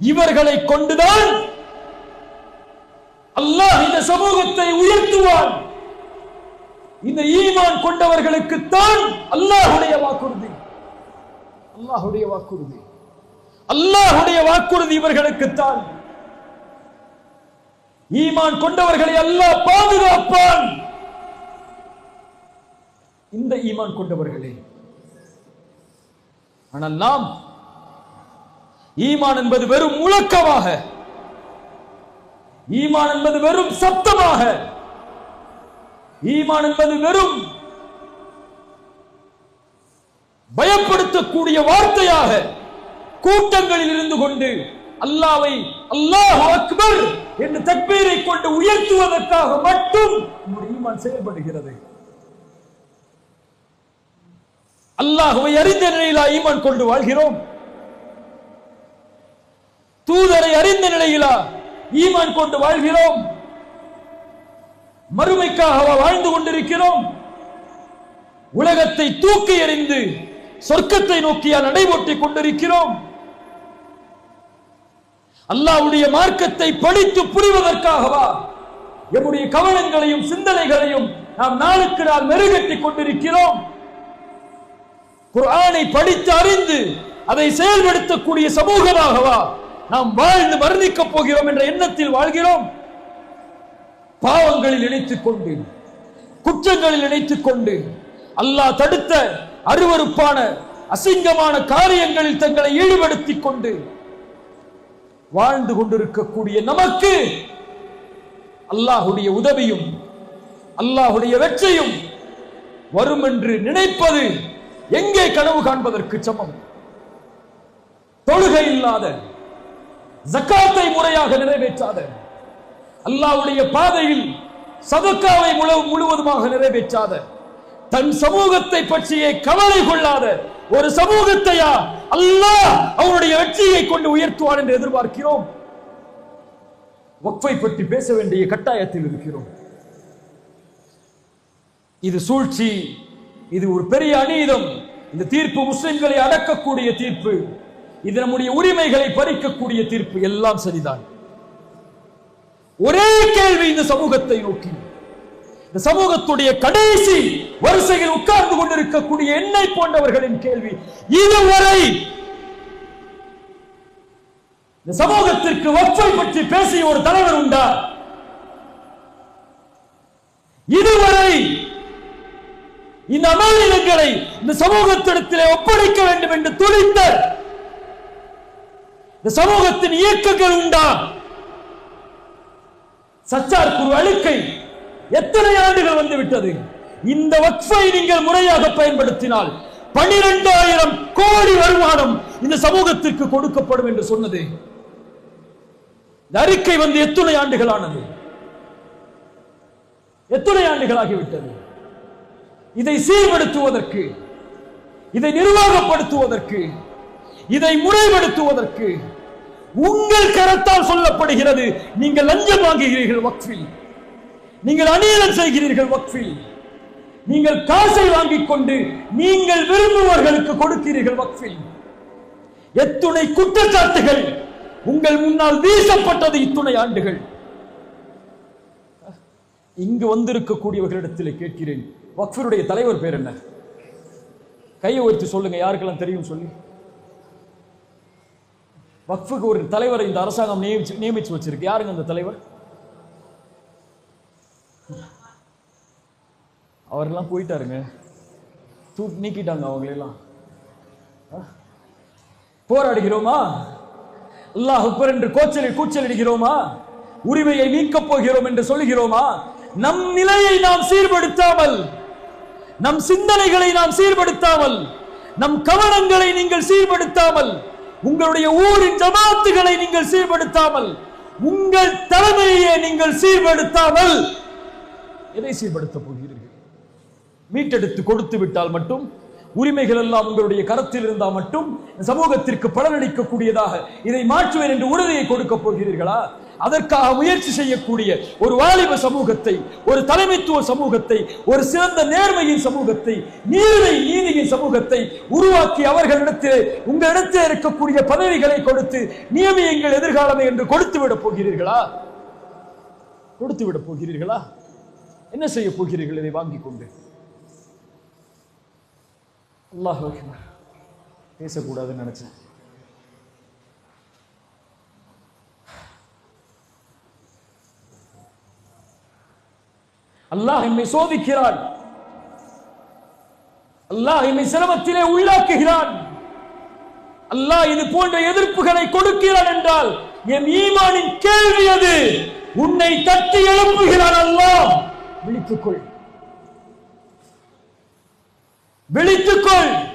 இவர்களை கொண்டுதான் அல்லாஹ் இந்த சமூகத்தை உயர்த்துவான். இந்த ஈமான் கொண்டவர்களுக்குத்தான் அல்லாஹுடைய வாக்குறுதி. அல்லாஹுடைய வாக்குறுதி. அல்லாஹுடைய வாக்குறுதி இவர்களுக்குத்தான். ஈமான் கொண்டவர்களை அல்லாஹ் பாதுகாப்பான். இந்த ஈமான் கொண்டவர்களே ஆனால் நாம் ஈமான் என்பது வெறும் முழக்கமாக. ஈமான் என்பது வெறும் சப்தமாக. ஈமான் என்பது வெறும் பயப்படுத்தக்கூடிய வார்த்தையாக. கூட்டங்களில் இருந்து கொண்டு அல்லாவை அல்லாஹ் அக்பர் என்று தக்பீரை கொண்டு உயர்த்துவதற்காக மட்டும் ஈமான் செயல்படுகிறது. அல்லாஹுவை அறிந்த நிலையில் ஈமான் கொண்டு வாழ்கிறோம். தூதரை அறிந்த நிலையிலா ஈமான் கொண்டு வாழ்கிறோம். மறுமைக்காக வாழ்ந்து கொண்டிருக்கிறோம். உலகத்தை தூக்கி எறிந்து சொர்க்கத்தை நோக்கியா நடைபோட்டிக் கொண்டிருக்கிறோம். அல்லாவுடைய மார்க்கத்தை படித்து புரிவதற்காகவா எம்முடைய கவனங்களையும் சிந்தனைகளையும் நாம் நாளுக்கு நாள் மெருகட்டிக் கொண்டிருக்கிறோம். குரானை படித்து அறிந்து அதை செயல்படுத்தக்கூடிய சமூகமாகவா நாம் வாழ்ந்து மரணிக்கப் போகிறோம் என்ற எண்ணத்தில் வாழ்கிறோம். பாவங்களில் இணைத்துக் கொண்டு குற்றங்களில் இணைத்துக் கொண்டு அல்லாஹ் தடுத்த அருவருப்பான அசிங்கமான காரியங்களில் தங்களை ஈடுபடுத்திக் கொண்டு வாழ்ந்து கொண்டிருக்கக்கூடிய நமக்கு அல்லாஹுடைய உதவியும் அல்லாஹுடைய வெற்றியும் வரும் என்று நினைப்பது எங்கே கனவு காண்பதற்கு சமம். தொழுகை இல்லாத ஜக்காத்தை முறையாக நிறைவேற்றாத. அல்லாஹ்வுடைய பாதையில் சதுக்காவை முழு- முழுவதுமாக நிறைவேற்றாத. தன் சமூகத்தை பற்றியே கவலை கொள்ளாத ஒரு சமூகத்தையா அல்லாஹ் அவருடைய வெற்றியை கொண்டு உயர்த்துவான் என்று எதிர்பார்க்கிறோம். வக்ஃபை பற்றி பேச வேண்டிய கட்டாயத்தில் இருக்கிறோம். இது சூழ்ச்சி இது ஒரு பெரிய அநீதம். இந்த தீர்ப்பு முஸ்லிம்களை அடக்கக்கூடிய தீர்ப்பு. இது நம்முடைய உரிமைகளை பறிக்கக்கூடிய தீர்ப்பு எல்லாம் சரிதான். ஒரே கேள்வி இந்த சமூகத்தை நோக்கி. இந்த சமூகத்துடைய கடைசி வரிசையில் உட்கார்ந்து கொண்டிருக்கக்கூடிய என்னை போன்றவர்களின் கேள்வி இதுவரை இந்த சமூகத்திற்கு வக்ஃபை பற்றி பேசிய ஒரு தலைவர் உண்டா? இதுவரை இந்த அமாநிலங்களை இந்த சமூகத்திடத்திலே ஒப்படைக்க வேண்டும் என்று துணிந்த இந்த சமூகத்தின் இயக்கங்கள் உண்டா? சச்சார் குரு அழுக்கை எத்தனை ஆண்டுகள் வந்து விட்டது இந்த வக்ஃபை நீங்கள் முறையாக பயன்படுத்தினால் பனிரெண்டாயிரம் கோடி வருமானம் இந்த சமூகத்திற்கு கொடுக்கப்படும் என்று சொன்னது. இந்த அறிக்கை வந்து எத்தனை ஆண்டுகளானது? எத்தனை ஆண்டுகளாகிவிட்டது? இதை சீர்படுத்துவதற்கு இதை நிர்வாகப்படுத்துவதற்கு இதை முறைப்படுத்துவதற்கு உங்கள் கரத்தால் சொல்லப்படுகிறது. நீங்கள் லஞ்சம் வாங்குகிறீர்கள் வக்ஃபில். நீங்கள் அநீதம் செய்கிறீர்கள் வக்ஃபில். நீங்கள் காசை வாங்கிக் கொண்டு நீங்கள் விரும்புவர்களுக்கு கொடுக்கிறீர்கள் வக்ஃபில். எத்துணை குற்றச்சாட்டுகள் உங்கள் முன்னால் வீசப்பட்டது இத்துணை ஆண்டுகள். இங்கு வந்திருக்கக்கூடியவர்களிடத்தில் கேட்கிறேன் வக்ஃபருடைய தலைவர் பேர் என்ன? கையை உயர்த்தி சொல்லுங்க யாருக்கெல்லாம் தெரியும் சொல்லி? வக்ஃபுக்கு ஒரு தலைவரை இந்த அரசாங்கம் நியமிச்சு நியமிச்சு வச்சிருக்கு. யாருங்க அந்த தலைவர்? அவரெல்லாம் போயிட்டாருங்க. தூ நீக்கிட்டாங்க அவங்களெல்லாம் போராடுகிறோமா? அல்லாஹ் அக்பர் என்று கோச்சலில் கூச்சலிடுகிறோமா? உரிமையை மீட்கப் போகிறோம் என்று சொல்கிறோமா நம் நிலையை நாம் சீர்படுத்தாமல் நம் சிந்தனைகளை நாம் சீர்படுத்தாமல் நம் கவனங்களை நீங்கள் சீர்படுத்தாமல் உங்களுடைய ஊரின் ஜமாத்துகளை நீங்கள் சீர்படுத்தாமல் உங்கள் தலைமையை நீங்கள் சீர்படுத்தாமல் எதை சீர்படுத்த போகிறீர்கள்? மீட்டெடுத்து கொடுத்து விட்டால் மட்டும் உரிமைகள் எல்லாம் உங்களுடைய கரத்தில் இருந்தால் மட்டும் சமூகத்திற்கு பலனளிக்கக்கூடியதாக இதை மாற்றுவேன் என்று உறுதியை கொடுக்க போகிறீர்களா? அதற்காக முயற்சி செய்யக்கூடிய ஒரு வாலிப சமூகத்தை ஒரு தலைமைத்துவ சமூகத்தை ஒரு சிறந்த நேர்மையின் சமூகத்தை நீரை நீதியின் சமூகத்தை உருவாக்கி அவர்களிடத்தில் உங்களிடத்தில் இருக்கக்கூடிய பதவிகளை கொடுத்து நியமியங்கள் எதிர்காலமே என்று கொடுத்து விட போகிறீர்களா? கொடுத்து விட போகிறீர்களா? என்ன செய்ய போகிறீர்கள்? இதை வாங்கிக் கொண்டு. அல்லாஹ் அக்பர். பேசக்கூடாதுன்னு நினைச்சேன். அல்லாஹ் எம்மை சோதிக்கிறான். அல்லாஹ் எம்மை சிரமத்திலே உள்ளாக்குகிறான். அல்லாஹ் இது போன்ற எதிர்ப்புகளை கொடுக்கிறான் என்றால் என் ஈமானின் கேள்வி அது. உன்னை தட்டி எழுப்புகிறான் அல்லாஹ். விழித்துக்கொள். விழித்துக்கொள்.